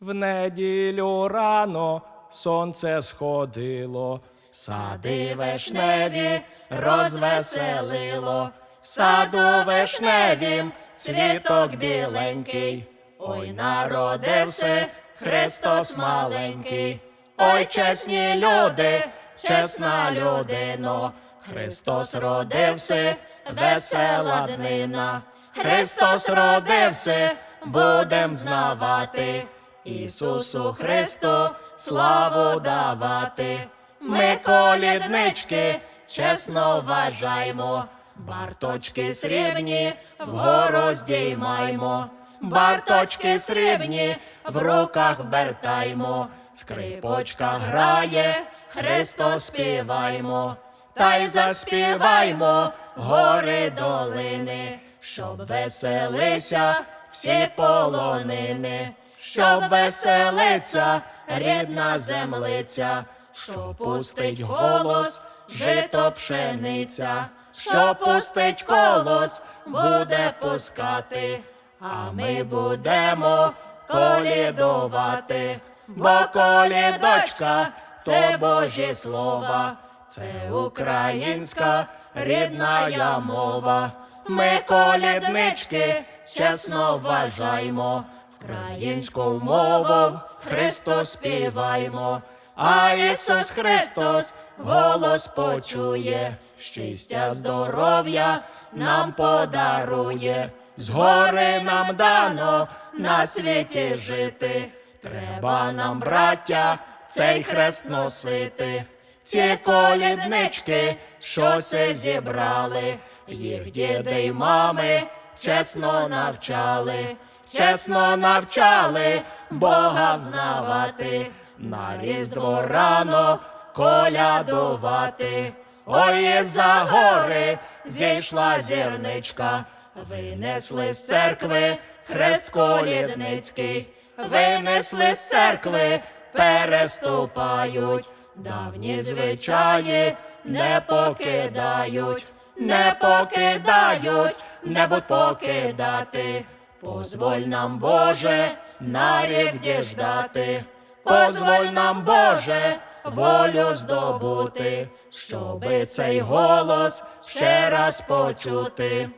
В неділю рано сонце сходило, Сади вишневі розвеселило, в саду вишневім цвіток біленький. Ой, народився Христос маленький. Ой, чесні люди, чесна людино, Христос родився, весела днина. Христос родився, будем знавати. Ісусу Христу славу давати. Ми коліднички чесно вважаймо, барточки срібні вгору здіймаймо, барточки срібні в руках вертаймо, скрипочка грає, Христос співаймо, та й заспіваймо гори долини, щоб веселися всі полонини, щоб веселиться рідна землиця, що пустить голос, жито пшениця, що пустить колос, буде пускати, а ми будемо колідувати, бо колідочка це Божі слова, це українська рідна мова. Ми коліднички чесно вважаймо, українську мову Христос співаймо, а Ісус Христос голос почує, щастя, здоров'я нам подарує, згори нам дано на світі жити. Треба нам, браття, цей хрест носити. Ці коліднички, що се зібрали, їх діди й мами чесно навчали, чесно навчали Бога знавати, на різдво рано колядувати. Ой, за гори зійшла зірничка, винесли з церкви хрест колідницький, винесли з церкви, переступають, давні звичаї не покидають, не покидають, не будь покидати. Позволь нам, Боже, на рік діждати, позволь нам, Боже, волю здобути, щоби цей голос ще раз почути.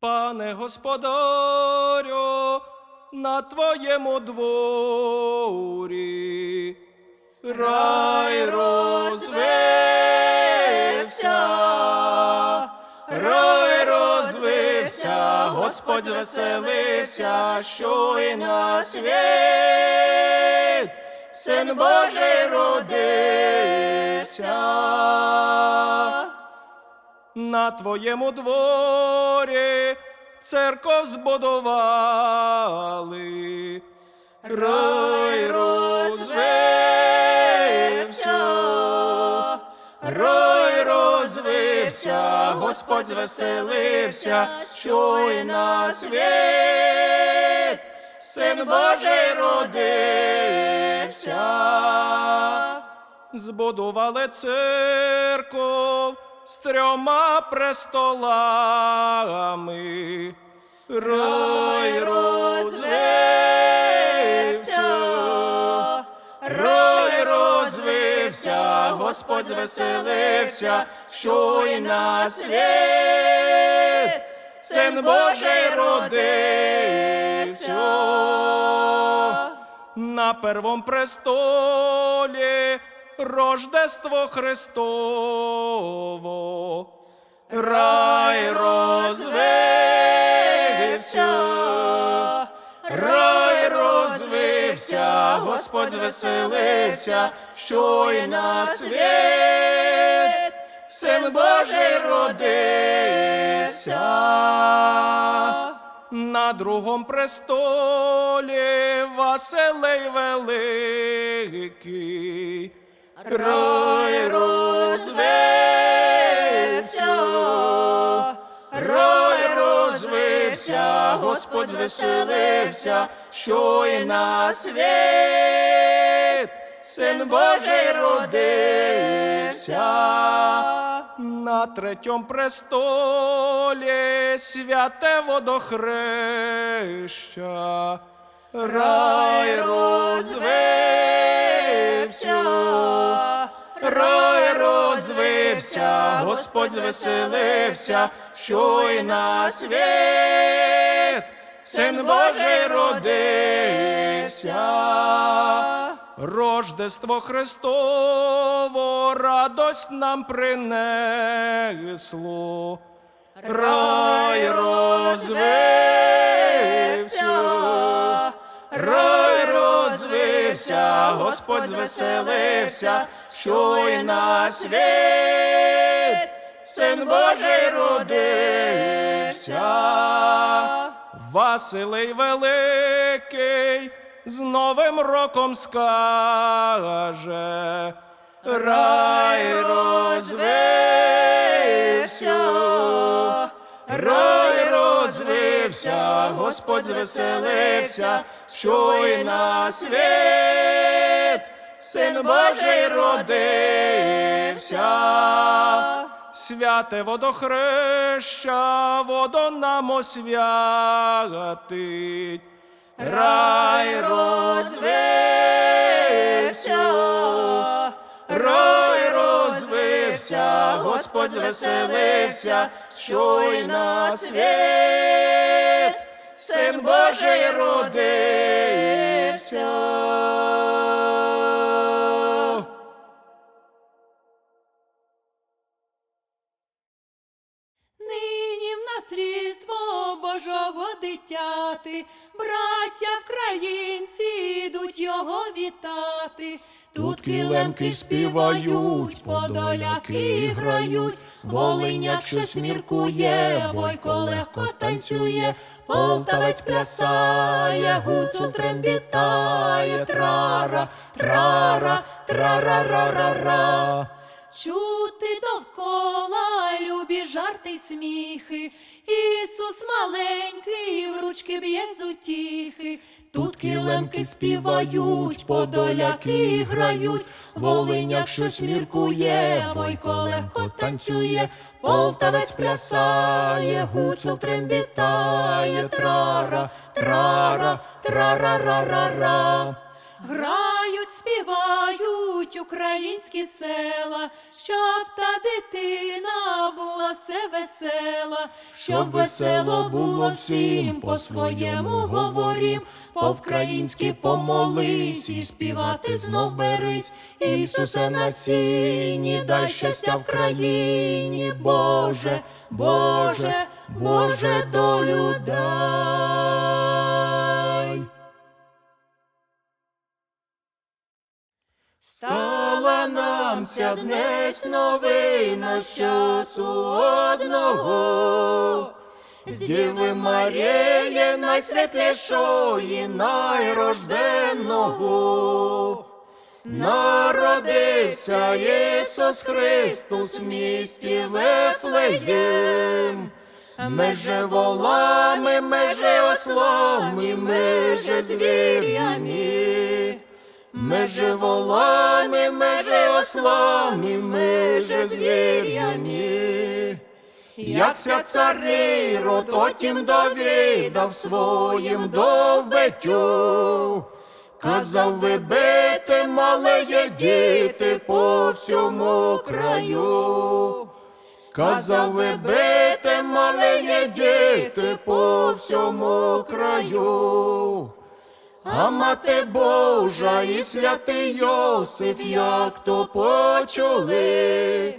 Пане господарю, на твоєму дворі. Рай розвився, рай розвився, Господь звеселився, що і на світ, Син Божий родився. На твоєму дворі церков збудували. Рай розвився, рай розвився, Господь звеселився, що й на світ, Син Божий родився. Збудували церков з трьома престолами. Рай розвився, рай розвився, Господь звеселився, що й на світ, Син Божий родився. На первом престолі Рождество Христово. Рай розвився, рай розвився, Господь звеселився, що й на світ, Син Божий родився. На другом престолі Василей Великий. Рай розвився, рай розвився, Господь звеселився, що й на світ, Син Божий родився. На третьому престолі святе водохреща, рай розвився, рай розвився, Господь звеселився, що й на світ, Син Божий родився. Рождество Христово радость нам принесло. Рай розвився, рай розвився, Господь звеселився, що й на світ, Син Божий родився. Василий Великий з Новим роком скаже, рай розвився, рай розвився, Господь звеселився, що й на світ, Син Божий родився. Святе водохреща, водо нам освятить. Рай розвився, рай розвився, Господь звеселився, що й на світ, Син Божий родився. Різдво Божого дитяти, браття вкраїнці йдуть його вітати. Тут кілемки співають, подоляки грають, Волиняк щось міркує, бойко легко танцює, полтавець плясає, гуцул трембітає, трара, трара, трара-ра-ра-ра. Чути довкола любі жарти й сміхи, Ісус маленький в ручки б'є з утіхи. Тут килемки співають, подоляки грають, Волиняк щось міркує, бойко легко танцює, полтавець плясає, гуцул трембітає, трара, трара, трара-ра-ра-ра. Грають, співають українські села, щоб та дитина була все весела, щоб весело було всім, по-своєму говорім, по-вкраїнськи помолись і співати знов берись. Ісусе на сіні, дай щастя в країні, Боже, Боже, Боже, долю дай. Стала нам ця днесь новина з часу одного. З Діви Марії найсвітлішої, найрожденного. Народився Ісус Христос в місті Вефлеєм. Меже волами, меже ослами, меже звір'ями. Меже волами, меже ослами, меже звір'ями. Якся царий род отім довідав своїм довбитю, казав вибити малеє діти по всьому краю. Казав вибити малеє діти по всьому краю. А мати Божа і святий Йосиф, як то почули,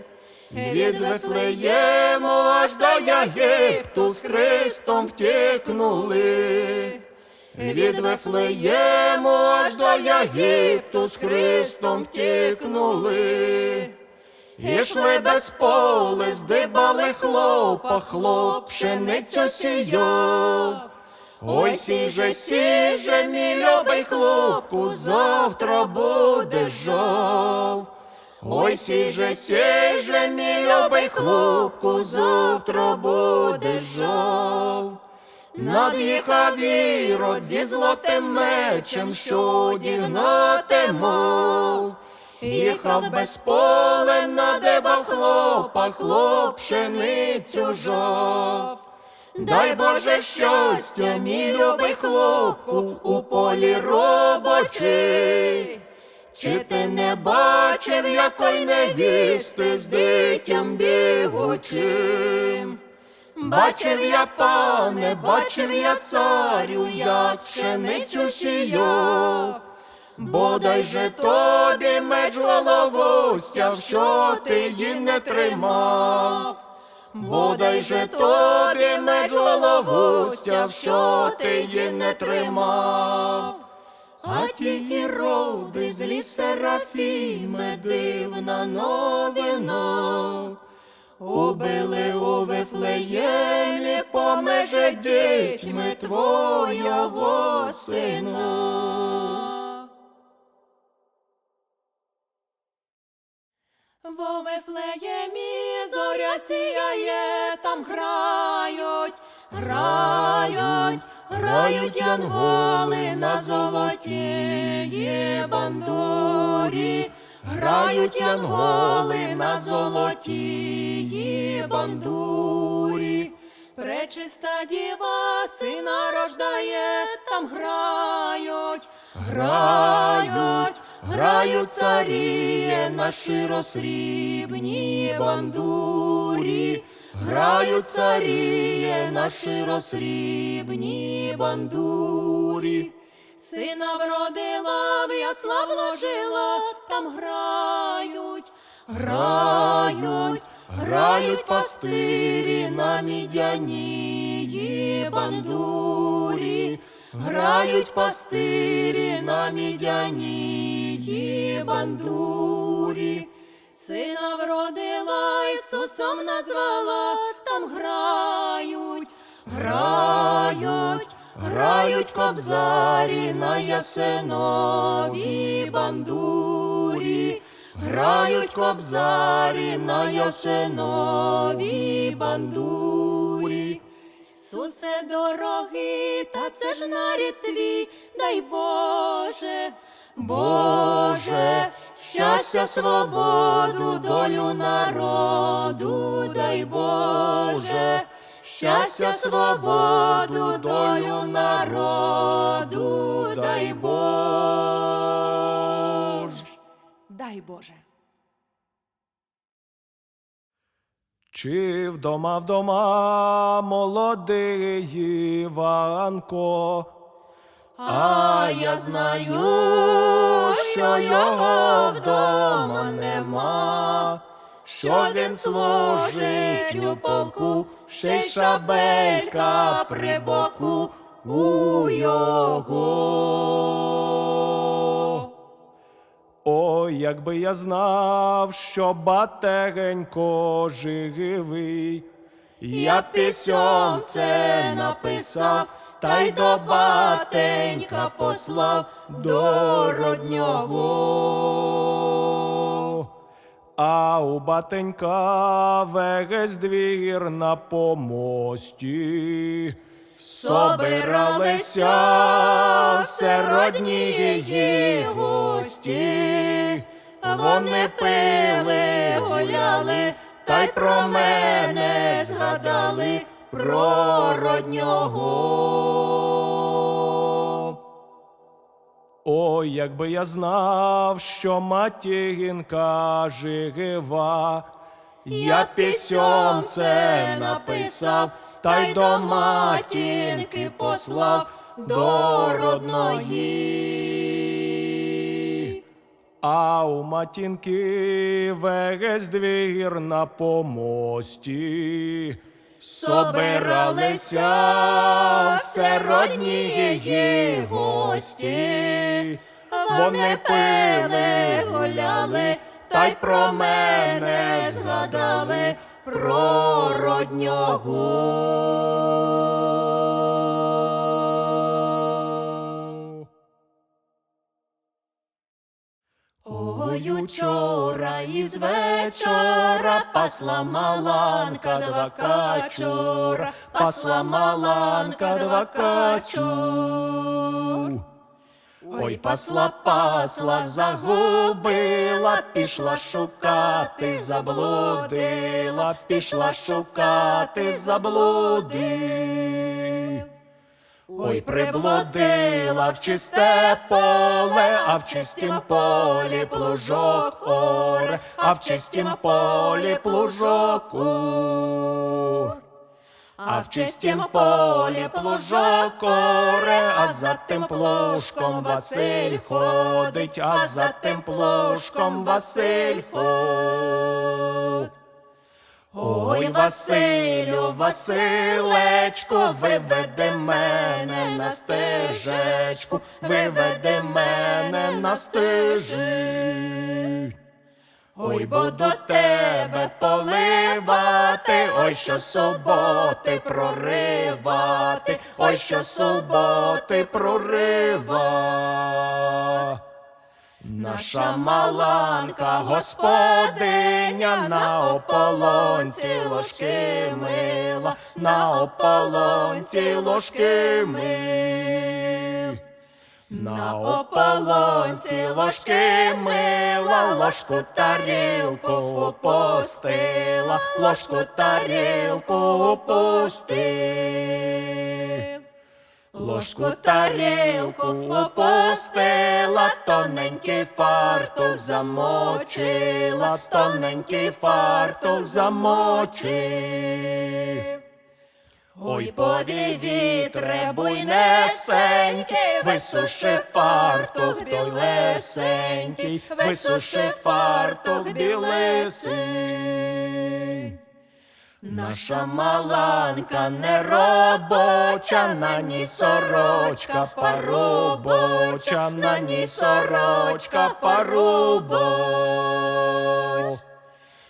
від Вифлеєму аж до Єгипту з Христом втікнули. Від Вифлеєму аж до Єгипту з Христом втікнули. Ішли без поле, здибали хлопа, хлоп пшеницю сіяв. Ой, сіже, сіже, мій любий хлопку, завтра буде жав. Ой, сіже, сіже, мій любий хлопку, завтра буде жав. над'їхав ірод зі злотим мечем, що дігнати мов. Їхав без поле, надибав хлопа, хлоп пшеницю жав. Дай Боже щастя, мій любий хлопку, у полі робочий. Чи ти не бачив, якої невісти з дитям бігучим? Бачив я, пане, бачив я царю, як пшеницю сіяв. Бодай же тобі меч голову що ти її не тримав. Бодай же тобі меч голову стяв, що ти її не тримав. А ті іроди злі серафіми дивна новина. Убили у Вифлеємі помеже дітьми твоєго сина. Во Вифлеємі зоря сіяє, там грають, грають, грають янголи на золотій бандурі, грають янголи на золотій бандурі. Пречиста діва сина рождає, там грають, грають, грають царіє на широсрібній бандурі, грають царіє на широсрібній бандурі. Сина вродила, в ясла вложила, там грають, грають, грають пастирі на мідяній бандурі, грають пастирі на мідяній бандурі. Сина вродила, Ісусом назвала, там грають, грають, грають кобзарі на ясеновій бандурі, грають кобзарі на ясеновій бандурі. Сусе дорогий, та це ж нарід твій, дай Боже, Боже, щастя, свободу, долю народу, дай Боже, щастя, свободу, долю народу, дай Боже. Дай Боже. Чи вдома вдома молодий Іванко? А я знаю, що його вдома нема, що він служить у полку, ще й шабелька при боку у його. Ой, якби я знав, що батегенько живий. Я пісьом це написав, та й до батенька послав до роднього. А у батенька весь двір на помості. Собиралися все родні її гості, вони пили, гуляли, та й про мене згадали про роднього. Ой, якби я знав, що матінка жива, Я пісьом це написав, та й до матінки послав до родної. А у матінки весь двір на помості. Собиралися все її гості, вони пили, гуляли, та й про мене згадали про роднього. Ой, учора із вечора пасла маланка два качура, пасла маланка два качур. Ой, пасла, пасла, загубила, пішла шукати, заблудила, пішла шукати, заблудив. Ой, приблудила в чисте поле, а в чистім полі плужок оре, а в чистім полі плужок ур. А в чистім полі плужок оре, а за тим плужком Василь ходить, а за тим плужком Василь ходить. Ой, Василю, Василечку, виведи мене на стежечку, виведи мене на стежі. Ой, бо до тебе поливати, ой, що суботи проривати, ой, що суботи прорива. Наша маланка господиня на ополонці ложки мила, на ополонці ложки ми. На ополонці ложки мила, ложку тарілку опустила, ложку тарілку опустила. Ложку тарілку опустила, тоненький фартух замочила, тоненький фартух замочив. Ой, повій вітре буйнесенький, висуши фартух білесенький, висуши фартух білесенький. Наша маланка не робоча, на ній сорочка парубоча, на ній сорочка парубоч.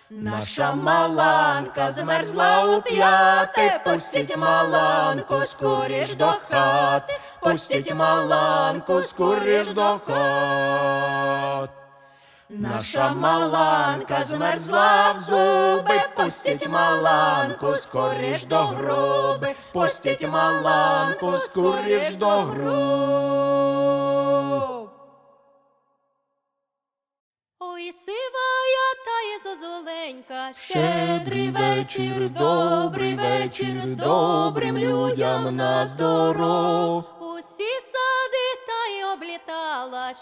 Наша маланка змерзла у п'яти, пустіть маланку скоріш до хати, пустіть маланку скоріш до хати. Наша маланка змерзла в зуби, пустіть маланку скоріш до груби, пустіть маланку скоріш до груб. Ой, сивая та й зозуленька, Щедрий вечір, добрий вечір, добрим людям на здоров.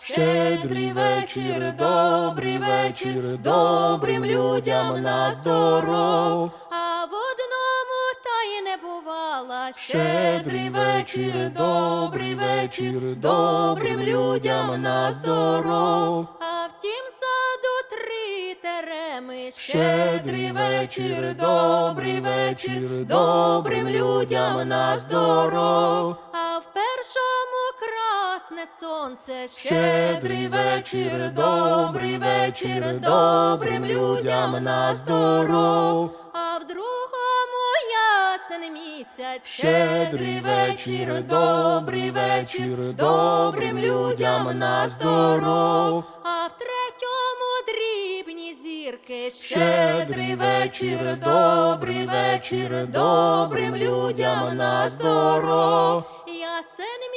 Щедрий вечір, добрий вечір, добрим людям на здоров. а в одному та й не бувала. Щедрий вечір, добрий вечір, добрим людям на здоров. А в тім саду три тереми. Щедрий вечір, добрий вечір, добрим людям на здоров. Сонце. Щедрий вечір, добрий вечір, добрим людям на здоров. А в другому ясен місяць. Щедрий вечір, добрий вечір, добрим людям на здоров. А в третьому дрібні зірки. Щедрий вечір, добрий вечір, добрим людям на здоров. Ясен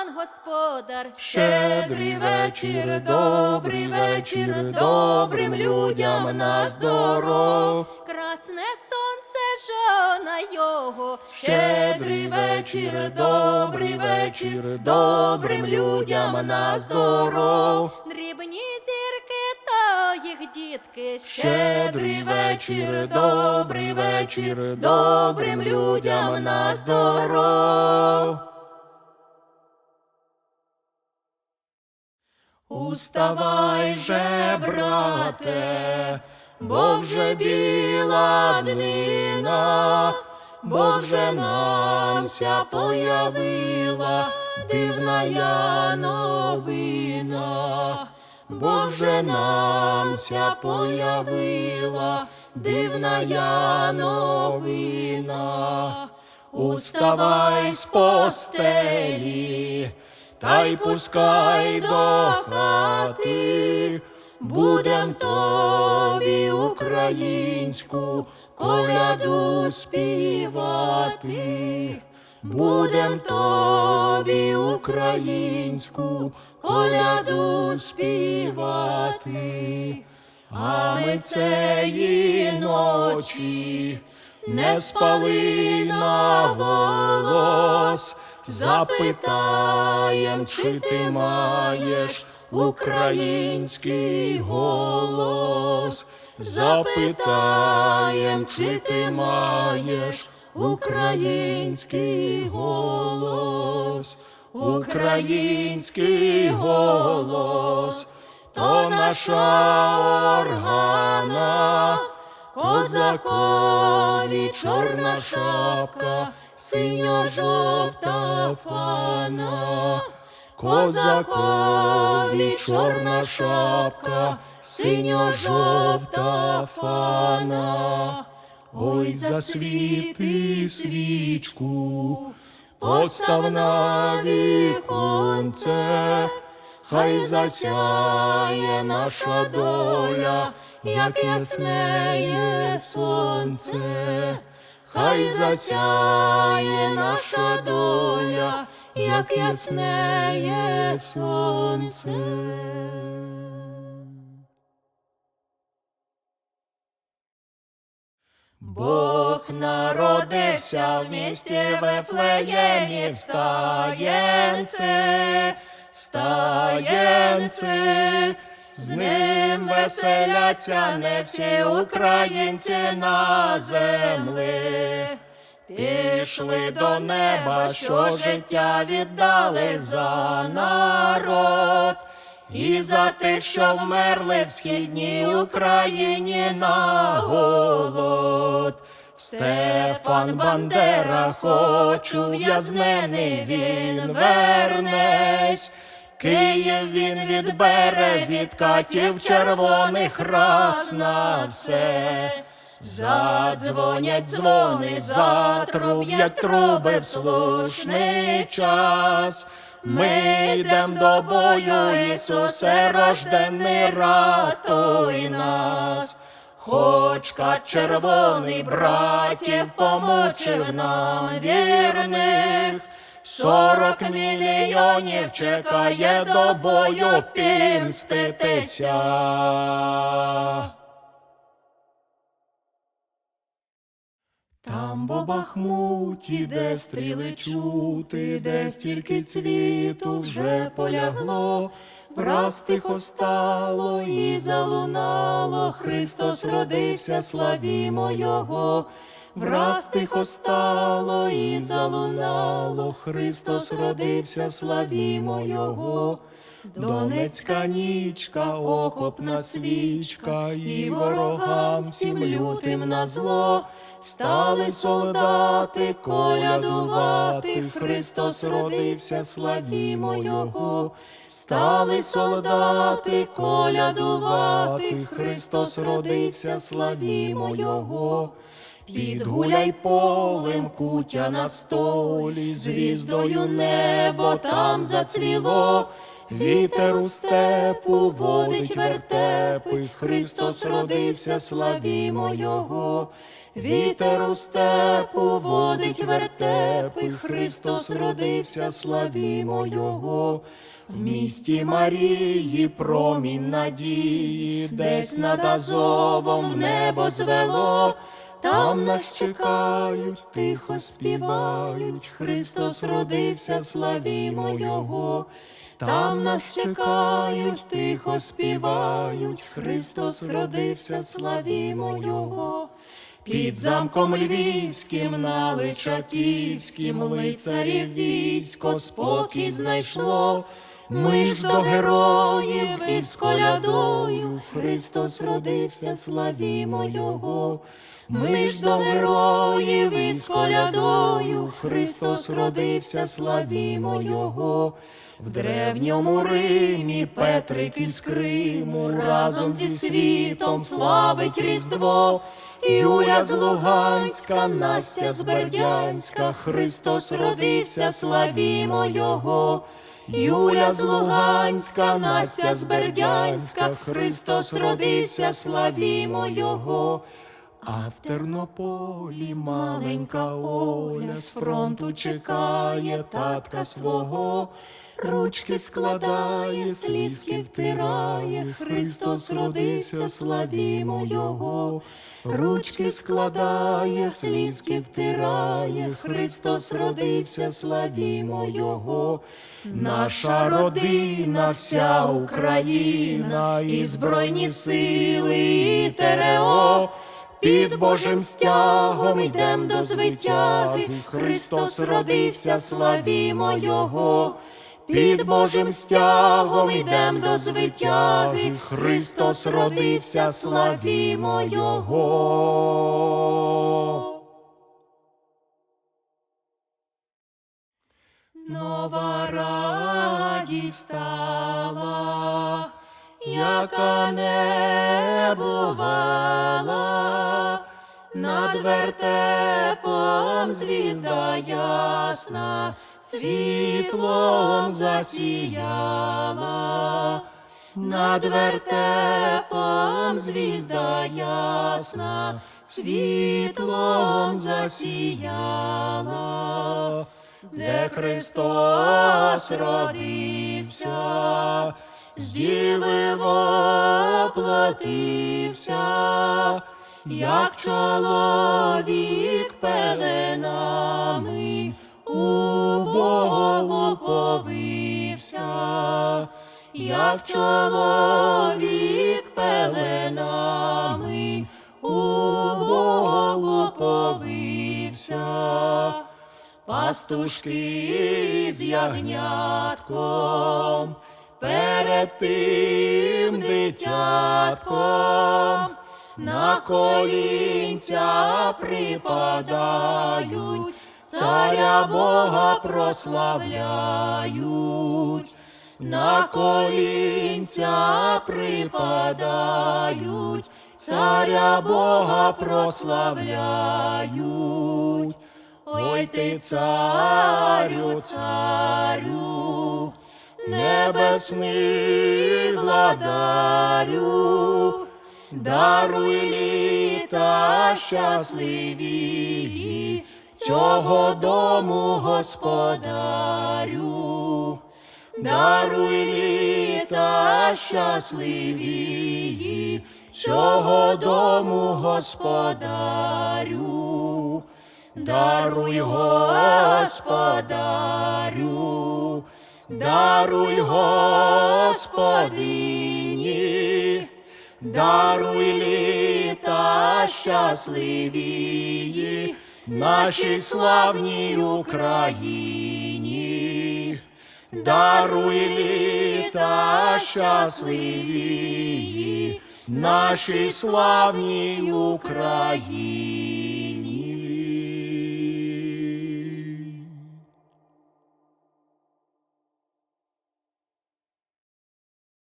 пан господар. Щедрий вечір, добрий вечір, добрим людям на здоров. Красне сонце жона його. Щедрий вечір, добрий вечір, добрим людям на здоров. Дрібні зірки та їх дітки. Щедрий вечір, добрий вечір, добрим людям на здоров. Уставай же, брате, бо вже біла днина, бо вже намся появила дивна новина, бо вже намся появила дивна новина. Уставай з постелі, та й пускай до хати, будем тобі українську коляду співати, будем тобі українську коляду співати, а ми цієї ночі не спали на голос, запитаєм, чи ти маєш український голос, запитаєм, чи ти маєш український голос, український голос, то наша органа. Козакові чорна шапка, синьо-жовта фана. Козакові чорна шапка, синьо-жовта фана. Ой, засвіти свічку, постав на віконце, хай засяє наша доля, як яснеє сонце, хай засяє наша доля, як яснеє сонце. Бог народився в місті Вифлеємі, встаєнце, встаєнце, з ним веселяться не всі українці на землі. Пішли до неба, що життя віддали за народ, і за тих, що вмерли в східній Україні на голод. Стефан Бандера, хочу в'язнений, він вернесь. Київ він відбере від катів червоних раз на все. Задзвонять дзвони, затруб'ять труби в слушний час. Ми йдем до бою, Ісусе, рождений, ратуй нас. Хоч кат червоний братів помучив нам вірних, сорок мільйонів чекає до бою пімститися. Там бо Бахмуті, де стріли чути, де стільки цвіту вже полягло, враз тихо стало і залунало, Христос родився, славімо Його. Враз тихо стало і залунало, Христос родився, славімо Його. Донецька нічка, окопна свічка, і ворогам всім лютим на зло. Стали солдати колядувати, Христос родився, славімо Його. Стали солдати колядувати, Христос родився, славімо Його. Під гуляй полем кутя на столі, звіздою небо там зацвіло. Вітер у степу водить вертепи, Христос родився, славімо Його. Вітер у степу водить вертепи, Христос родився, славімо Його. В місті Марії промінь надії, десь над Азовом в небо звело. Там нас чекають, тихо співають, Христос родився, славімо Його. Там нас чекають, тихо співають, Христос родився, славімо Його. Під замком львівським, на Личаківським лицарів військо спокій знайшло. Ми ж до героїв із колядою, Христос родився, славімо Його. Ми ж до героїв із колядою, Христос родився, славімо Його. В древньому Римі Петрик із Криму разом зі світом славить Різдво. Юля з Луганська, Настя з Бердянська, Христос родився, славімо Його. Юля з Луганська, Настя з Бердянська, Христос родився, славімо Його. А в Тернополі маленька Оля з фронту чекає татка свого, ручки складає, слізки втирає, Христос родився, славімо Його, ручки складає, слізки втирає, Христос родився, славімо Його, наша родина, вся Україна, і Збройні сили, і ТРО. Під Божим стягом йдем до звитяги, Христос родився, славімо Його. Під Божим стягом йдем до звитяги, Христос родився, славімо Його. Нова радість яка не бувала, над вертепом звізда ясна, світлом засіяла, над вертепом звізда ясна, світлом засіяла. Де Христос родився, з діви воплотився, як чоловік пеленами у Богу повився, як чоловік пеленами у Богу повився пастушки з ягнятком, перед тим дитятком, на колінця припадають, царя Бога прославляють, на колінця припадають, царя Бога прославляють. Ой ти царю, царю, небесний владарю, даруй літа щасливі, цього дому господарю, даруй літа щасливі, цього дому господарю. Даруй, Господарю, даруй, Господині, даруй літа щасливі, нашій славній Україні, даруй літа щасливі, нашій славній Україні.